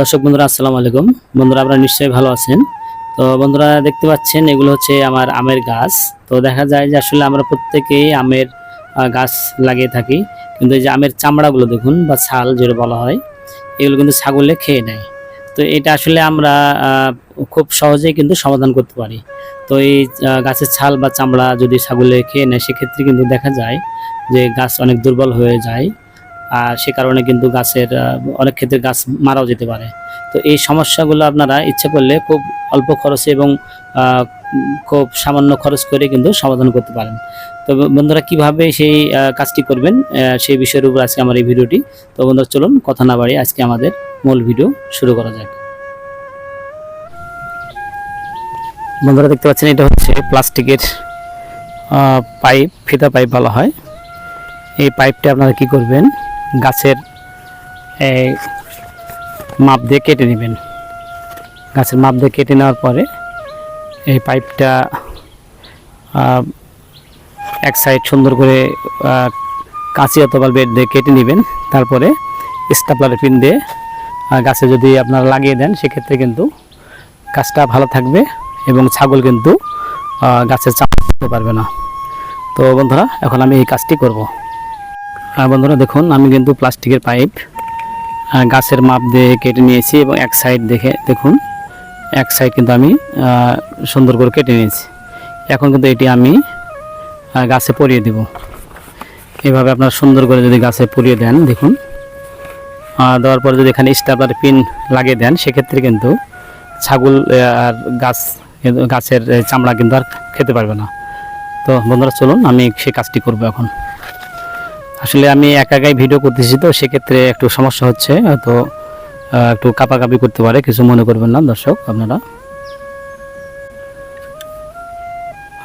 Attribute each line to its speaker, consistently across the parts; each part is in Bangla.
Speaker 1: দর্শক বন্ধুরা, আসসালামু আলাইকুম। বন্ধুরা, আপনারা নিশ্চয়ই ভালো আছেন। তো বন্ধুরা, দেখতে পাচ্ছেন, এগুলো হচ্ছে আমার আমের গাছ। তো দেখা যায় যে আসলে আমরা প্রত্যেকেই আমের গাছ লাগিয়ে থাকি। কিন্তু এই যে আমের চামড়াগুলো দেখুন, বা ছাল যেটা বলা হয়, এগুলো কিন্তু ছাগলে খেয়ে নেয়। তো এটা আসলে আমরা খুব সহজেই কিন্তু সমাধান করতে পারি। তো এই গাছের ছাল বা চামড়া যদি ছাগলে খেয়ে নেয়, সেক্ষেত্রে কিন্তু দেখা যায় যে গাছ অনেক দুর্বল হয়ে যায়। আর সে কারণে কিন্তু গাছের অনেক ক্ষেত্রে গাছ মারাও যেতে পারে। তো এই সমস্যাগুলো আপনারা ইচ্ছে করলে খুব অল্প খরচে এবং খুব সামান্য খরচ করে কিন্তু সমাধান করতে পারেন। তো বন্ধুরা কীভাবে সেই কাজটি করবেন সেই বিষয়ের উপর আজকে আমার এই ভিডিওটি। তো বন্ধুরা চলুন কথা না বাড়িয়ে আজকে আমাদের মূল ভিডিও শুরু করা যাক। বন্ধুরা দেখতে পাচ্ছেন, এটা হচ্ছে প্লাস্টিকের পাইপ, ফিতা পাইপ বলা হয়। এই পাইপটা আপনারা কি করবেন গাছের মাপ দিয়ে কেটে নেবেন। গাছের মাপ দিয়ে কেটে নেওয়ার পরে এই পাইপটা এক সাইড সুন্দর করে কাঁচি অথবা বেড দিয়ে কেটে নেবেন। তারপরে স্টাপলার পিন দিয়ে গাছে যদি আপনারা লাগিয়ে দেন, সেক্ষেত্রে কিন্তু গাছটা ভালো থাকবে এবং ছাগল কিন্তু গাছের চাপ পারবে না। তো বন্ধুরা, এখন আমি এই কাজটি করব। আর বন্ধুরা, দেখুন, আমি কিন্তু প্লাস্টিকের পাইপ গাছের মাপ দিয়ে কেটে নিয়েছি এবং এক সাইড দেখে, দেখুন, এক সাইড কিন্তু আমি সুন্দর করে কেটে নিয়েছি। এখন কিন্তু এটি আমি গাছে পরিয়ে দেব। এভাবে আপনারা সুন্দর করে যদি গাছে পরিয়ে দেন, দেখুন দেওয়ার পরে যদি এখানে স্টাবলার পিন লাগিয়ে দেন, সেক্ষেত্রে কিন্তু ছাগল আর গাছ গাছের চামড়া কিন্তু আর খেতে পারবে না। তো বন্ধুরা, চলুন, আমি সেই কাজটি করব এখন। আসলে আমি একা একাই ভিডিও করতেছি তো, সেক্ষেত্রে একটু সমস্যা হচ্ছে তো একটু কাপাকাপি করতে পারে, কিছু মনে করবেন না দর্শক, আপনারা।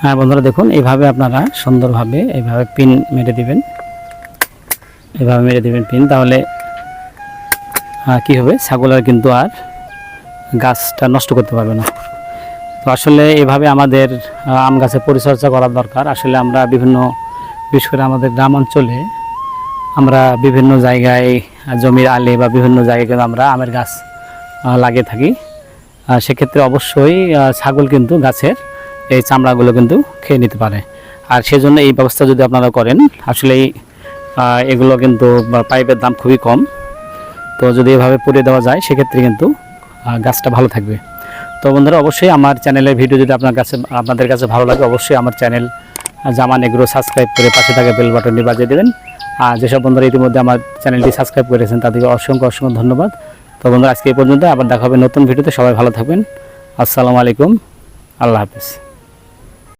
Speaker 1: হ্যাঁ বন্ধুরা দেখুন, এইভাবে আপনারা সুন্দরভাবে এইভাবে পিন মেরে দিবেন। এভাবে মেরে দিবেন পিন তাহলে কি হবে? ছাগলের কিন্তু আর গাছটা নষ্ট করতে পারবে না। তো আসলে এভাবে আমাদের আম গাছের পরিচর্যা করার দরকার। আসলে আমরা বিভিন্ন, বিশেষ করে আমাদের গ্রাম অঞ্চলে আমরা বিভিন্ন জায়গায় জমির আলে বা বিভিন্ন জায়গায় কিন্তু আমরা আমের গাছ লাগিয়ে থাকি। সেক্ষেত্রে অবশ্যই ছাগল কিন্তু গাছের এই চামড়াগুলো কিন্তু খেয়ে নিতে পারে। আর সেজন্য এই ব্যবস্থা যদি আপনারা করেন আসলেই আহ, এগুলো কিন্তু পাইপের দাম খুবই কম। তো যদি এভাবে পুড়িয়ে দেওয়া যায় সেক্ষেত্রে কিন্তু গাছটা ভালো থাকবে। তো বন্ধুরা অবশ্যই আমার চ্যানেলের ভিডিও যদি আপনার কাছে আপনাদের কাছে ভালো লাগে অবশ্যই আমার চ্যানেল জামান এগুলো সাবস্ক্রাইব করে পাশে থাকা বেল বাটনটি বাজিয়ে দেবেন। আর যেসব বন্ধুরা ইতিমধ্যে আমার চ্যানেলটি সাবস্ক্রাইব করেছেন, তাদেরকে অসংখ্য অসংখ্য ধন্যবাদ। তো বন্ধুরা, আজকে এই পর্যন্ত, আবার দেখা হবে নতুন ভিডিওতে। সবাই ভালো থাকবেন। আসসালামু আলাইকুম। আল্লাহ হাফিজ।